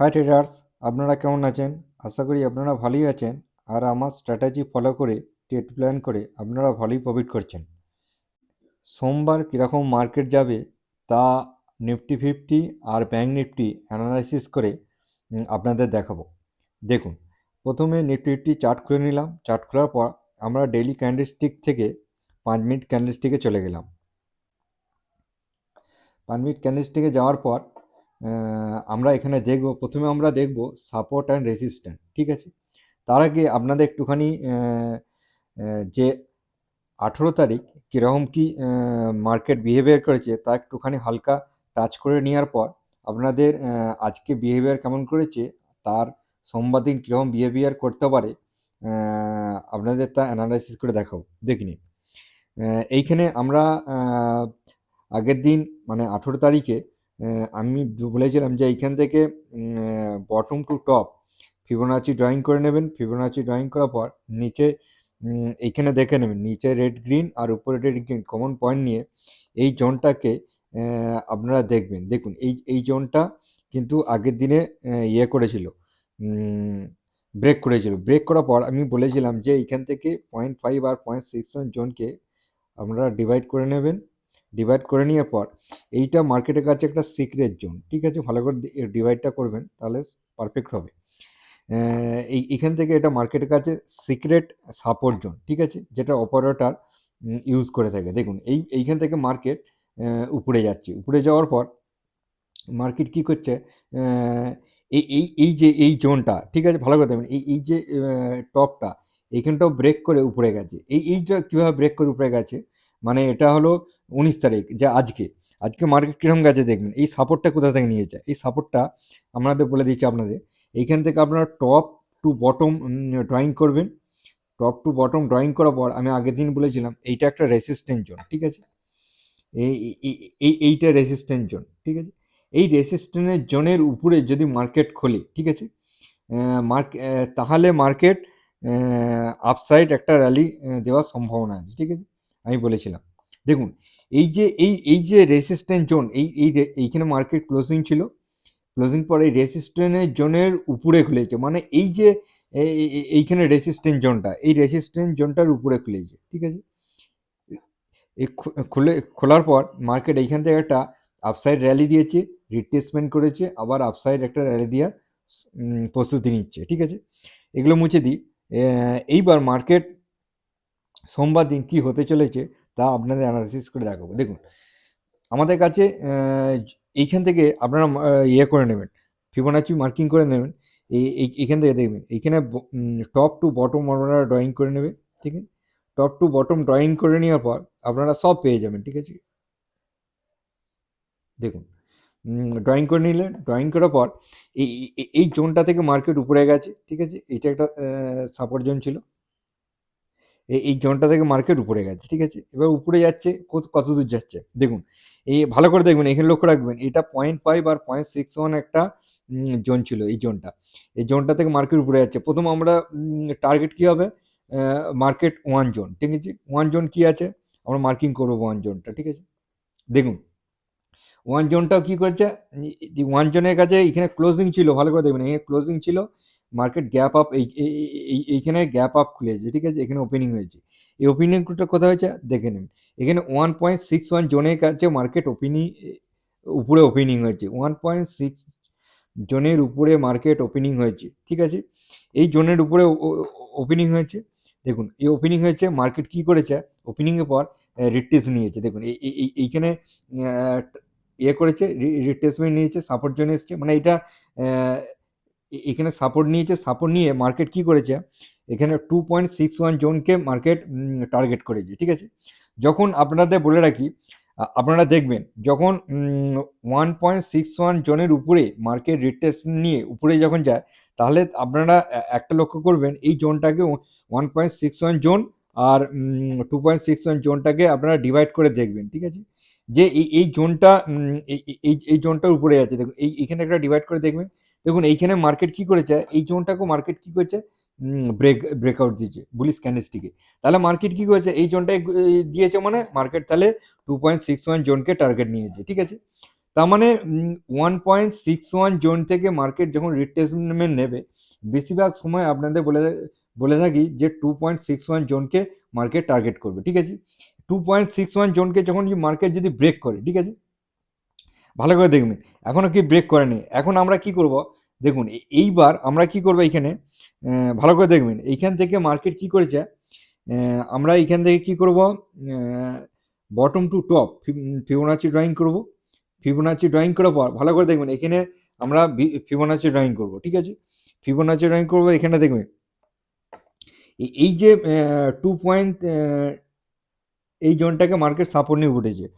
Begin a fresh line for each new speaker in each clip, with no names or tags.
High traders আপনারা কেমন আছেন? আশা করি আপনারা ভালোই আছেন। আর আমার স্ট্র্যাটেজি ফলো করে ট্রেড প্ল্যান করে আপনারা ভালোই প্রফিট করছেন। সোমবার কীরকম মার্কেট যাবে তা নিফটি ফিফটি আর ব্যাঙ্ক নিফটি অ্যানালাইসিস করে আপনাদের দেখাবো। দেখুন, প্রথমে নিফটি ফিফটি চার্ট খুলে নিলাম। চার্ট খোলার পর আমরা ডেইলি ক্যান্ডেলস্টিক থেকে পাঁচ মিনিট ক্যান্ডেলস্টিকে চলে গেলাম। পাঁচ মিনিট ক্যান্ডেলস্টিকে যাওয়ার পর আমরা এখানে দেখব, প্রথমে আমরা দেখব সাপোর্ট অ্যান্ড রেজিস্ট্যান্ট ঠিক আছে? তার আগে আপনাদের একটুখানি যে আঠেরো তারিখ কীরকম কি মার্কেট বিহেভিয়ার করেছে তা একটুখানি হালকা টাচ করে নেওয়ার পর আপনাদের আজকে বিহেভিয়ার কেমন করেছে, তার সোমবার দিন কীরকম বিহেভিয়ার করতে পারে আপনাদের তা অ্যানালাইসিস করে দেখাবো দেখিনি এইখানে আমরা আগের দিন মানে আঠেরো তারিখে আমি বলেছিলাম যে এইখান থেকে bottom to top Fibonacci drawing করে নেবেন। ফিবোনাচি ড্রয়িং করার পর নিচে এইখানে দেখে নেবেন, নিচে রেড গ্রিন আর উপরে রেড গ্রিন কমন পয়েন্ট নিয়ে এই জোনটাকে আপনারা দেখবেন। দেখুন, এই এই জোনটা কিন্তু আগের দিনে ইয়ে করেছিল ব্রেক করেছিল। ব্রেক করার পর আমি বলেছিলাম যে এইখান থেকে পয়েন্ট ফাইভ আর পয়েন্ট সিক্স জোনকে আপনারা ডিভাইড করে নেবেন। ডিভাইড করে নেওয়ার পর এইটা মার্কেটের কাছে একটা সিক্রেট জোন ঠিক আছে? ভালো করে ডিভাইডটা করবেন, তাহলে পারফেক্ট হবে। এই, এখান থেকে এটা মার্কেটের কাছে সিক্রেট সাপোর্ট জোন ঠিক আছে? যেটা অপারেটর ইউজ করে থাকে। দেখুন, এই, এইখান থেকে মার্কেট উপরে যাচ্ছে। উপরে যাওয়ার পর মার্কেট কি করছে? এই এই এই যে, এই জোনটা ঠিক আছে? ভালো করে দেখবেন, এই এই যে টপটা এইখানটাও ব্রেক করে উপরে গেছে। এই এইটা কীভাবে ব্রেক করে উপরে গেছে? মানে এটা হলো উনিশ তারিখ, যে আজকে। আজকে মার্কেট কীরকম গেছে দেখবেন। এই সাপোর্টটা কোথা থেকে নিয়েছে এই সাপোর্টটা আমাদের বলে দিচ্ছি আপনাদের। এইখান থেকে আপনারা টপ টু বটম ড্রয়িং করবেন। টপ টু বটম ড্রয়িং করার পর আমি আগের দিন বলেছিলাম, এইটা একটা রেসিস্ট্যান্ট জোন ঠিক আছে? এই, এই- এই, এইটা রেসিস্ট্যান্ট জোন ঠিক আছে? এই রেসিস্ট্যান্টের জোনের উপরে যদি মার্কেট খোলে, ঠিক আছে? মার্ক তাহলে মার্কেট আপসাইড একটা র্যালি দেওয়ার সম্ভাবনা আছে, ঠিক আছে? আমি বলেছিলাম। দেখুন, এই যে, এই এই যে রেসিস্ট্যান্ট জোন এই এই এইখানে মার্কেট ক্লোজিং ছিল ক্লোজিং পর এই রেসিস্ট্যান্টের জোনের উপরে খুলেছে মানে এই যে এই- এই- এইখানে রেসিস্ট্যান্ট জোনটা এই রেসিস্ট্যান্ট জোনটার উপরে খুলেছে, ঠিক আছে? এই খুলে, খোলার পর মার্কেট এইখান থেকে একটা আপসাইড র্যালি দিয়েছে রিট্রেসমেন্ট করেছে, আবার আপসাইড একটা র্যালি দেওয়ার প্রস্তুতি নিচ্ছে, ঠিক আছে? এগুলো মুছে দিই। এইবার মার্কেট সোমবার দিন কি হতে চলেছে তা আপনাদের অ্যানালিসিস করে দেখাবো। দেখুন, আমাদের কাছে এইখান থেকে আপনারা ইয়ে করে নেবেন ফিবোনাচি মার্কিং করে নেবেন, এই, এই- এইখান থেকে দেখবেন, এইখানে টপ টু বটম আপনারা ড্রয়িং করে নেবে ঠিক আছে? টপ টু বটম ড্রয়িং করে নেওয়ার পর আপনারা সব পেয়ে যাবেন, ঠিক আছে? দেখুন ড্রয়িং করে নিলেন ড্রয়িং করার পর এই- এই জোনটা থেকে মার্কেট উপরে গেছে, ঠিক আছে? এটা একটা সাপোর্ট জোন ছিল। এই জোনটা থেকে মার্কেট উপরে গেছে, ঠিক আছে? এবার উপরে যাচ্ছে, কত দূর যাচ্ছে? দেখুন, এই ভালো করে দেখবেন, এখানে লক্ষ্য রাখবেন, এটা পয়েন্ট ফাইভ আর পয়েন্ট সিক্স ওয়ান একটা জোন ছিল এই জোনটা। এই জোনটা থেকে মার্কেট উপরে যাচ্ছে। প্রথম আমরা টার্গেট কি হবে? মার্কেট ওয়ান জোন, ঠিক আছে? ওয়ান জোন কি আছে? আমরা মার্কিং করব ওয়ান জোনটা, ঠিক আছে? দেখুন ওয়ান জোনটাও কী করছে? ওয়ান জোনের কাছে এখানে ক্লোজিং ছিল, ভালো করে দেখবেন, এখানে ক্লোজিং ছিল। মার্কেট গ্যাপ আপ এই, এই- এই- এই- এইখানে গ্যাপ আপ খুলেছে, ঠিক আছে? এখানে ওপেনিং হয়েছে। এই ওপেনিংটা কোথায় হয়েছে? দেখে নিন। এখানে ওয়ান পয়েন্ট সিক্স ওয়ান জোনের কাছে মার্কেট ওপেনিং উপরে ওপেনিং হয়েছে। ওয়ান পয়েন্ট সিক্স জোনের উপরে মার্কেট ওপেনিং হয়েছে, ঠিক আছে? এই জোনের উপরে ওপেনিং হয়েছে। দেখুন, এই ওপেনিং হয়েছে মার্কেট কি করেছে? ওপেনিংয়ের পর রিটেস নিয়েছে। দেখুন, এই, এই- এই- এইখানে ইয়ে করেছে রিট্রেসমেন্ট নিয়েছে সাপোর্ট জোনে এসছে। মানে এটা এখানে সাপোর্ট নিয়েছে সাপোর্ট নিয়ে মার্কেট কি করেছে? এখানে টু পয়েন্ট সিক্স ওয়ান জোনকে মার্কেট টার্গেট করেছে, ঠিক আছে? যখন আপনাদের বলে রাখি আপনারা দেখবেন, যখন ওয়ান পয়েন্ট সিক্স ওয়ান জোনের উপরে মার্কেট রিট্রেসমেন্ট নিয়ে উপরে যখন যায়, তাহলে আপনারা একটা লক্ষ্য করবেন, এই জোনটাকে one point six one zone আর টু পয়েন্ট সিক্স ওয়ান জোনটাকে আপনারা ডিভাইড করে দেখবেন, ঠিক আছে? যে এই এই জোনটা এই এই জোনটার উপরে আছে, দেখুন, এই, এখানে একটা ডিভাইড করে দেখবেন দেখুন, এইখানে মার্কেট কি করেছে? এই জোনটাকেও মার্কেট কি করেছে? ব্রেক ব্রেকআউট দিয়েছে বুলিশ ক্যান্ডেলস্টিকে তাহলে মার্কেট কি করেছে? এই জোনটায় দিয়েছে মানে মার্কেট তাহলে টু পয়েন্ট সিক্স ওয়ান জোনকে টার্গেট নিয়েছে, ঠিক আছে? তার মানে one point six one zone থেকে মার্কেট যখন রিট্রেসমেন্ট নেবে, বেশিরভাগ সময় আপনাদের বলে বলে থাকি যে টু পয়েন্ট সিক্স ওয়ান জোনকে মার্কেট টার্গেট করবে, ঠিক আছে? টু পয়েন্ট সিক্স ওয়ান জোনকে যখন মার্কেট যদি ব্রেক করে, ঠিক আছে? ভালো করে দেখবেন এখনও কি ব্রেক করেনি। এখন আমরা কি করব? দেখুন এইবার আমরা কি করব এইখানে ভালো করে দেখবেন। এইখান থেকে মার্কেট কি করেছে? আমরা এইখান থেকে কি করব? Bottom to top Fibonacci drawing করব। ফিবোনাচি ড্রয়িং করার পর ভালো করে দেখবেন, এখানে আমরা ফিবোনাচি ড্রয়িং করব, ঠিক আছে? ফিবোনাচি ড্রয়িং করব, এখানে দেখবেন। এই- যে টু পয়েন্ট এই জোনটাকে মার্কেট সাপোর্ট নিয়ে উঠেছে।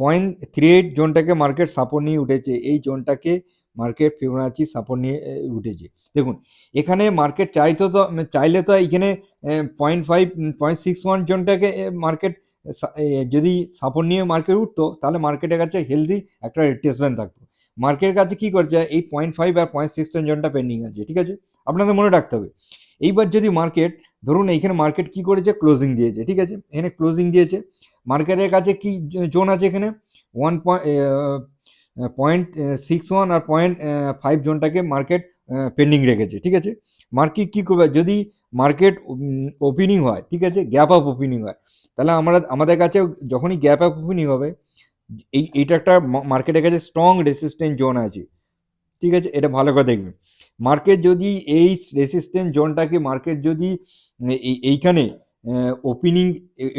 পয়েন্ট থ্রি এইট জোনটাকে মার্কেট সাপোর্ট নিয়ে উঠেছে। এই জোনটাকে মার্কেট ফিবোনাচি সাপোর্ট নিয়ে উঠেছে। দেখুন, এখানে মার্কেট চাইতো তো চাইলে তো এখানে point five point six one জোনটাকে market যদি সাপোর্ট নিয়ে মার্কেট উঠতো, তাহলে মার্কেটের কাছে হেলদি একটা রিট্রেসমেন্ট থাকতো। মার্কেটের কাছে কি করছে, এই পয়েন্ট ফাইভ আর পয়েন্ট সিক্স ওয়ান জোনটা পেন্ডিং আছে, ঠিক আছে? আপনাদের মনে রাখতে হবে। এইবার যদি মার্কেট ধরুন এইখানে মার্কেট কি করেছে? ক্লোজিং দিয়েছে, ঠিক আছে? এখানে ক্লোজিং দিয়েছে। মার্কেটের কাছে কি জোন আছে এখানে? ওয়ান পয়েন্ট সিক্স ওয়ান আর পয়েন্ট ফাইভ জোনটাকে মার্কেট পেন্ডিং রেখেছে, ঠিক আছে? মার্কেট কি করবে? যদি মার্কেট ওপেনিং হয়, ঠিক আছে? গ্যাপ আপ ওপেনিং হয়, তাহলে আমরা, আমাদের কাছে যখনই গ্যাপ আপ ওপেনিং হবে, এই, এইটা একটা মার্কেটের কাছে স্ট্রং রেসিস্ট্যান্ট জোন আছে, ঠিক আছে? এটা ভালো করে দেখবেন মার্কেট যদি এই রেসিস্ট্যান্ট জোনটাকে মার্কেট যদি এই- এইখানে ওপেনিং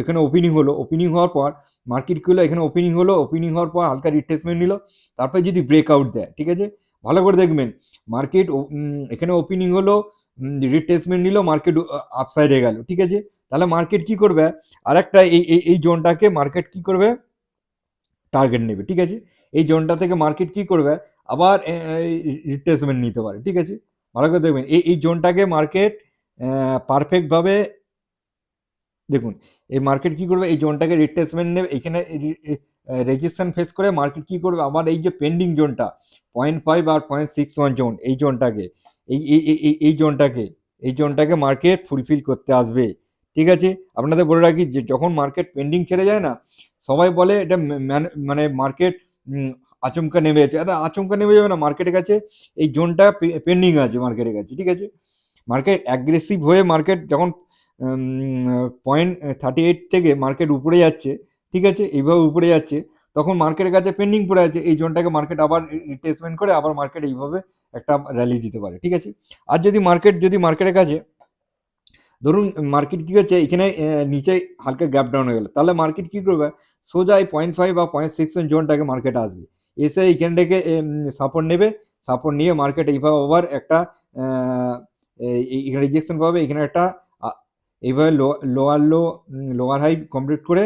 এখানে ওপেনিং হলো। ওপেনিং হওয়ার পর মার্কেট হলো এখানে ওপেনিং হলো। ওপেনিং হওয়ার পর হালকা রিট্রেসমেন্ট নিল। তারপরে যদি ব্রেকআউট দেয়, ঠিক আছে? ভালো করে দেখবেন মার্কেট এখানে ওপেনিং হলো রিট্রেসমেন্ট নিল মার্কেট আপসাইডে গেল, ঠিক আছে? তাহলে মার্কেট কি করবে? আরেকটা এই এই এই জোনটাকে মার্কেট কি করবে? টার্গেট নেবে, ঠিক আছে? এই জোনটা থেকে মার্কেট কি করবে? আবার রিট্রেসমেন্ট নিতে পারে, ঠিক আছে? ভালো করে দেখবেন, এই এই জোনটাকে মার্কেট পারফেক্টভাবে দেখুন, এই মার্কেট কি করবে? এই জোনটাকে রিট্রেসমেন্ট নেবে। এখানে রেজিস্ট্রেশন ফেস করে মার্কেট কি করবে? আবার এই যে পেন্ডিং জোনটা পয়েন্ট ফাইভ আর পয়েন্ট সিক্স ওয়ান জোন এই জোনটাকে এই এই, এই- জোনটাকে এই জোনটাকে মার্কেট ফুলফিল করতে আসবে। ঠিক আছে? আপনাদের বলে রাখি যে, যখন মার্কেট পেন্ডিং ছেড়ে যায় না, সবাই বলে এটা মানে মার্কেট আচমকা নেমে যাচ্ছে। এটা আচমকা নেমে যাবে না মার্কেটের কাছে, এই জোনটা পেন্ডিং আছে মার্কেটের কাছে। ঠিক আছে? মার্কেট অ্যাগ্রেসিভ হয়ে মার্কেট যখন পয়েন্ট থার্টি এইট থেকে মার্কেট উপরে যাচ্ছে, ঠিক আছে? এইভাবে উপরে যাচ্ছে। তখন মার্কেটের কাছে পেন্ডিং পড়ে আছে, এই জোনটাকে মার্কেট আবার রিট্রেসমেন্ট করে আবার মার্কেট এইভাবে একটা র্যালি দিতে পারে, ঠিক আছে? আর যদি মার্কেট যদি মার্কেটের কাছে, ধরুন মার্কেট কী হচ্ছে, এখানে নিচে হালকা গ্যাপ ডাউন হয়ে গেল, তাহলে মার্কেট কী করবে? সোজা এই পয়েন্ট ফাইভ বা পয়েন্ট সিক্স জোনটাকে মার্কেট আসবে। এসে এইখান থেকে সাপোর্ট নেবে সাপোর্ট নিয়ে মার্কেট এইভাবে আবার একটা রিজেকশন পাবে, এখানে একটা এইভাবে lower low lower high complete করে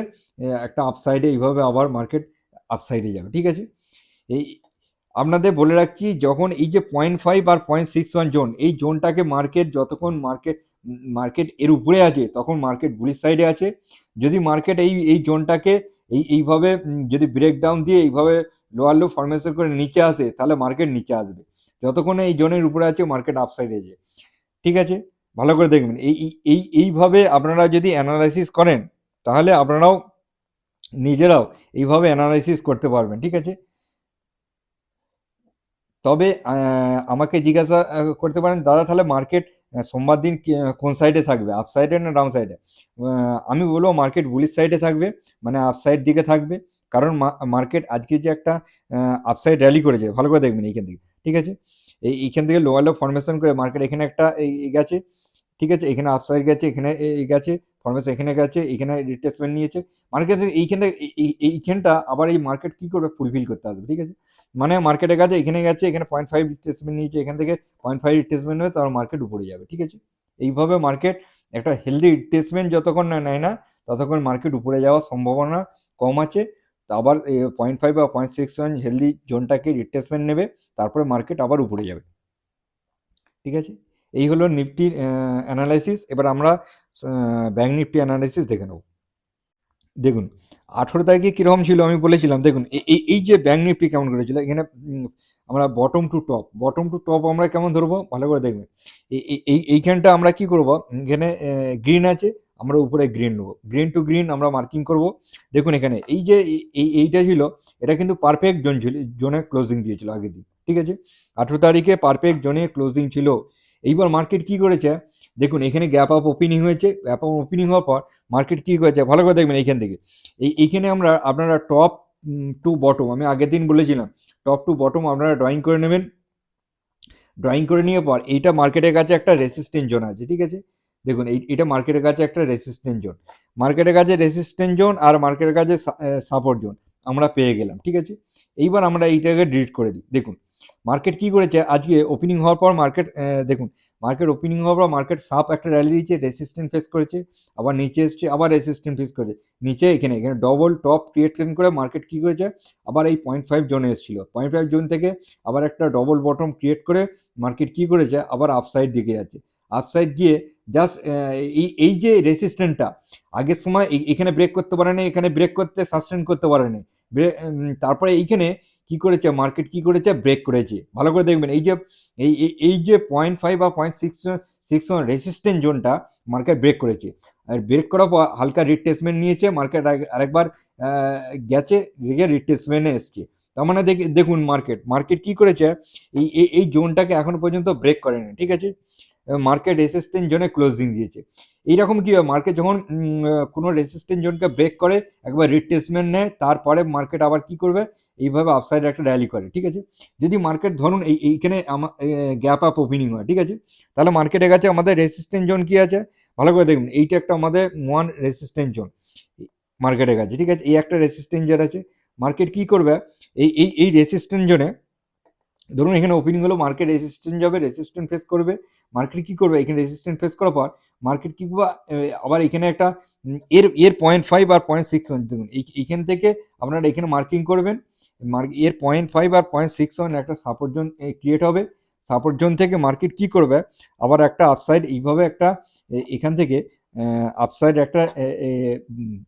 একটা আপসাইডে এইভাবে আবার মার্কেট আপসাইডে যাবে, ঠিক আছে? এই আপনাদের বলে রাখছি, যখন এই যে পয়েন্ট ফাইভ আর পয়েন্ট সিক্স ওয়ান জোন এই জোনটাকে মার্কেট যতক্ষণ মার্কেট মার্কেট এর উপরে আছে, তখন মার্কেট বুলিশ সাইডে আছে। যদি মার্কেট এই এই জোনটাকে এই, এইভাবে যদি ব্রেক ডাউন দিয়ে এইভাবে লোয়ার লো ফরমেশন করে নিচে আসে, তাহলে মার্কেট নিচে আসবে। যতক্ষণ এই জোনের উপরে আছে মার্কেট আপসাইডে আছে, ঠিক আছে? ভালো করে দেখবেন। এই, এই- এই, এইভাবে আপনারা যদি অ্যানালাইসিস করেন, তাহলে আপনারাও নিজেরাও এইভাবে অ্যানালাইসিস করতে পারবেন, ঠিক আছে? তবে আমাকে জিজ্ঞাসা করতে পারেন, দাদা, তাহলে মার্কেট সোমবার দিন কোন সাইডে থাকবে? আপ সাইডে না ডাউন সাইডে আমি বলব মার্কেট বুলিশ সাইডে থাকবে মানে আপ সাইড দিকে থাকবে। কারণ মার্কেট আজকে যে একটা আপসাইড র্যালি করেছে, ভালো করে দেখবেন এইখান থেকে, ঠিক আছে? এই এইখান থেকে লোয়ার লো ফর্মেশন করে মার্কেট এখানে একটা এই গেছে, ঠিক আছে? এখানে আপসাইড গেছে, এখানে এই গেছে ফরমেশন এখানে গেছে, এখানে রিট্রেসমেন্ট নিয়েছে। মার্কেট এইখান থেকে এই- এই- এইখানটা আবার এই মার্কেট কি করবে? ফুলফিল করতে আসবে, ঠিক আছে? মানে মার্কেটের কাছে এখানে গেছে, এখানে পয়েন্ট ফাইভ রিট্রেসমেন্ট নিয়েছে, এখান থেকে পয়েন্ট ফাইভ রিট্রেসমেন্ট হবে তার মার্কেট উপরে যাবে, ঠিক আছে? এইভাবে মার্কেট একটা হেলদি রিট্রেসমেন্ট যতক্ষণ না নেয় না, ততক্ষণ মার্কেট উপরে যাওয়ার সম্ভাবনা কম আছে। আবার পয়েন্ট ফাইভ বা পয়েন্ট সিক্স ওয়ান হেলদি জোনটাকে রিট্রেসমেন্ট নেবে, তারপরে মার্কেট আবার উপরে যাবে। ঠিক আছে? এই হলো নিফটির অ্যানালাইসিস এবার আমরা ব্যাঙ্ক নিফটি অ্যানালাইসিস দেখে নেব। দেখুন, আঠেরো তারিখে কীরকম ছিল আমি বলেছিলাম। দেখুন এই- এই যে ব্যাঙ্ক নিফটি কেমন করেছিল এখানে আমরা bottom to top bottom to top আমরা কেমন ধরবো? ভালো করে দেখবেন। এই, এইখানটা আমরা কি করব? এখানে গ্রিন আছে আমরা উপরে গ্রিন নেব। গ্রিন টু গ্রিন আমরা মার্কিং করব। দেখুন এখানে, এই যে এই- এই, এইটা ছিল, এটা কিন্তু পারফেক্ট জোন ছিল জোনে ক্লোজিং দিয়েছিল আগের দিন, ঠিক আছে? আঠেরো তারিখে পারফেক্ট জোনে ক্লোজিং ছিল। এইবার মার্কেট কি করেছে? দেখুন, এখানে গ্যাপ আপ ওপেনিং হয়েছে। গ্যাপ আপ ওপেনিং হওয়ার পর মার্কেট কি করেছে? ভালো করে দেখবেন এইখান থেকে। এই, এইখানে আমরা, আপনারা টপ টু বটম আমি আগের দিন বলেছিলাম টপ টু বটম আপনারা ড্রয়িং করে নেবেন। ড্রয়িং করে নিয়ে পর এইটা মার্কেটের কাছে একটা রেসিস্টেন্ট জোন আছে, ঠিক আছে? দেখুন, এই, এটা মার্কেটের কাছে একটা রেসিস্টেন্ট জোন মার্কেটের কাছে রেসিস্টেন্ট জোন আর মার্কেটের কাছে সাপোর্ট জোন আমরা পেয়ে গেলাম, ঠিক আছে? এইবার আমরা এইটাকে ডিলিট করে দিই। দেখুন মার্কেট কি করেছে? আজকে ওপেনিং হওয়ার পর মার্কেট দেখুন মার্কেট ওপেনিং হওয়ার পর মার্কেট সাপ একটা র্যালি দিয়েছে রেসিস্ট্যান্ট ফেস করেছে, আবার নিচে এসছে, আবার রেসিস্ট্যান্ট ফেস করেছে। নিচে এখানে এখানে ডবল টপ ক্রিয়েট করে মার্কেট কি করেছে? আবার এই পয়েন্ট ফাইভ জোনে এসেছিল। পয়েন্ট ফাইভ জোন থেকে আবার একটা ডবল বটম ক্রিয়েট করে মার্কেট কি করেছে? আবার আপসাইড দিকে যাচ্ছে। আপসাইড গিয়ে জাস্ট এই এই যে রেসিস্ট্যান্টটা আগের সময় এখানে ব্রেক করতে পারেনি, এখানে ব্রেক করতে সাস্টেন করতে পারেনি। তারপরে এইখানে কি করেছে মার্কেট কি করেছে ব্রেক করেছে। ভালো করে দেখবেন, এই যে, এই, এই- যে পয়েন্ট ফাইভ বা point six six one resistant জোনটা মার্কেট ব্রেক করেছে। আর ব্রেক করার পর হালকা রিট্রেসমেন্ট নিয়েছে মার্কেট আরেকবার গেছে, গিয়ে রিট্রেসমেন্টে এসছে। তার মানে দেখ- দেখুন মার্কেট মার্কেট কি করেছে, এই- এই জোনটাকে এখনও পর্যন্ত ব্রেক করেনি, ঠিক আছে? মার্কেট রেসিস্ট্যান্ট জোনে ক্লোজিং দিয়েছে। এইরকম কি হয়? মার্কেট যখন কোনো রেসিস্ট্যান্ট জোনকে ব্রেক করে, একবার রিট্রেসমেন্ট নেয়, তারপরে মার্কেট আবার কি করবে? এইভাবে আপসাইড একটা র্যালি করে, ঠিক আছে? যদি মার্কেট ধরুন, এই, এইখানে আমার গ্যাপ আপ ওপেনিং হয়, ঠিক আছে? তাহলে মার্কেটের কাছে আমাদের রেসিস্ট্যান্ট জোন কি আছে? ভালো করে দেখুন, এইটা একটা আমাদের ওয়ান রেসিস্ট্যান্ট জোন মার্কেটের কাছে ঠিক আছে? এই একটা রেসিস্ট্যান্ট জোন আছে। মার্কেট কি করবে? এই এই এই রেসিস্ট্যান্ট জোনে ধরুন, এখানে ওপেনিং হলো মার্কেট রেসিস্ট্যান্ট যাবে রেসিস্ট্যান্ট ফেস করবে মার্কেট কি করবে? এখানে রেসিস্ট্যান্ট ফেস করার পর মার্কেট কি করবে? আবার এখানে একটা এর এর পয়েন্ট ফাইভ আর পয়েন্ট সিক্স ওয়ান দেখুন, এই- এইখান থেকে আপনারা এখানে মার্কিং করবেন এর পয়েন্ট ফাইভ আর পয়েন্ট সিক্স ওয়ান একটা সাপোর্ট জোন ক্রিয়েট হবে সাপোর্ট জোন থেকে মার্কেট কি করবে? আবার একটা আপসাইড এইভাবে একটা এখান থেকে আপসাইড একটা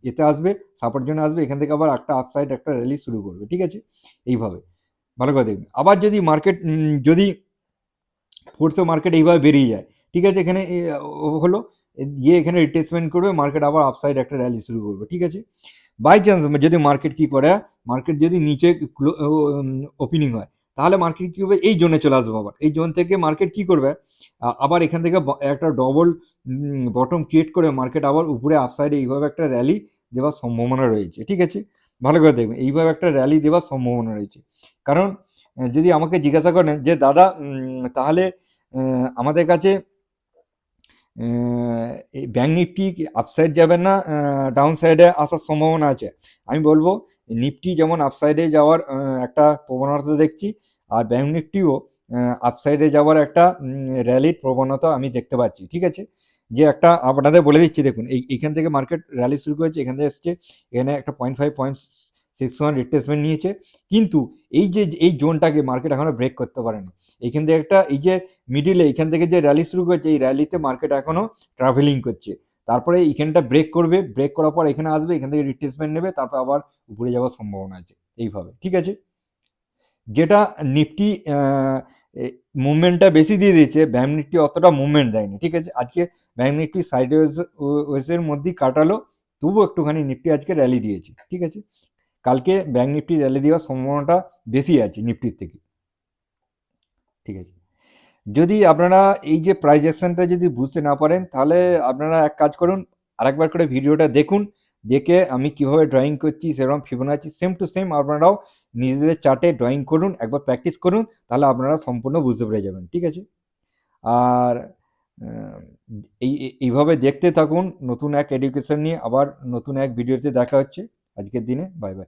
এতে আসবে সাপোর্ট জোনে আসবে, এখান থেকে আবার একটা আপসাইড একটা র্যালি শুরু করবে, ঠিক আছে? এইভাবে। ভালো করে দেখবেন। আবার যদি মার্কেট যদি ফোর্সে মার্কেট এইভাবে বেরিয়ে যায়, ঠিক আছে? এখানে হলো, গিয়ে এখানে রিট্রেসমেন্ট করবে মার্কেট আবার আপসাইড একটা র্যালি শুরু করবে, ঠিক আছে? বাই চান্স যদি মার্কেট কি করে মার্কেট যদি নিচে ওপেনিং হয়, তাহলে মার্কেট কী হবে? এই জোনে চলে আসবে আবার। এই জোন থেকে মার্কেট কি করবে? আবার এখান থেকে একটা ডবল বটম ক্রিয়েট করে মার্কেট আবার উপরে আপসাইডে এইভাবে একটা র্যালি দেওয়ার সম্ভাবনা রয়েছে, ঠিক আছে? ভালো করে দেখবেন। এইভাবে একটা র্যালি দেওয়ার সম্ভাবনা রয়েছে। কারণ যদি আমাকে জিজ্ঞাসা করেন যে, দাদা তাহলে আমাদের কাছে ব্যাঙ্ক নিফটি আপসাইড যাবে না ডাউন সাইডে আসার সম্ভাবনা আছে? আমি বলব নিফটি যেমন আপসাইডে যাওয়ার একটা প্রবণতা দেখছি, আর ব্যাঙ্ক নিফটিও আপসাইডে যাওয়ার একটা র্যালির প্রবণতা আমি দেখতে পাচ্ছি। ঠিক আছে? যে একটা আপনাদের বলে দিচ্ছি, দেখুন, এই, এখান থেকে মার্কেট র্যালি শুরু করেছে, এখান থেকে এসছে, এখানে একটা point five point six one retracement নিয়েছে। কিন্তু এই যে, এই জোনটাকে মার্কেট এখনও ব্রেক করতে পারেনি। এইখান থেকে একটা, এই যে মিডিলে এইখান থেকে যে র্যালি শুরু করেছে, এই র্যালিতে মার্কেট এখনও ট্রাভেলিং করছে। তারপরে এইখানটা ব্রেক করবে ব্রেক করার পর এখানে আসবে, এখান থেকে রিট্রেসমেন্ট নেবে, তারপর আবার উপরে যাওয়ার সম্ভাবনা আছে। এইভাবে, ঠিক আছে? যেটা নিফটি মুভমেন্টটা বেশি দিয়ে দিয়েছে ব্যাঙ্ক নিফটি অতটা মুভমেন্ট দেয়নি, ঠিক আছে? আজকে ব্যাঙ্ক নিফটি সাইড ওয়েসের মধ্যেই কাটালো, তবুও একটুখানি নিফটি আজকে র্যালি দিয়েছে, ঠিক আছে? কালকে ব্যাঙ্ক নিফটি র্যালি দেওয়ার সম্ভাবনাটা বেশি আছে নিফটির থেকে, ঠিক আছে? যদি আপনারা এই যে অ্যাকশনটা যদি বুঝতে না পারেন, তাহলে আপনারা এক কাজ করুন, আরেকবার করে ভিডিওটা দেখুন, দেখে আমি কীভাবে ড্রয়িং করছি, সেরকম ফিবোনাচি সেম টু সেম আপনারাও নিজেদের চার্টে ড্রয়িং করুন, একবার প্র্যাকটিস করুন, তাহলে আপনারা সম্পূর্ণ বুঝতে পেরে যাবেন, ঠিক আছে? আর এই, এই- এইভাবে দেখতে থাকুন, নতুন এক এডুকেশন নিয়ে আবার নতুন এক ভিডিওতে দেখা হচ্ছে। আজকের দিনে বাই বাই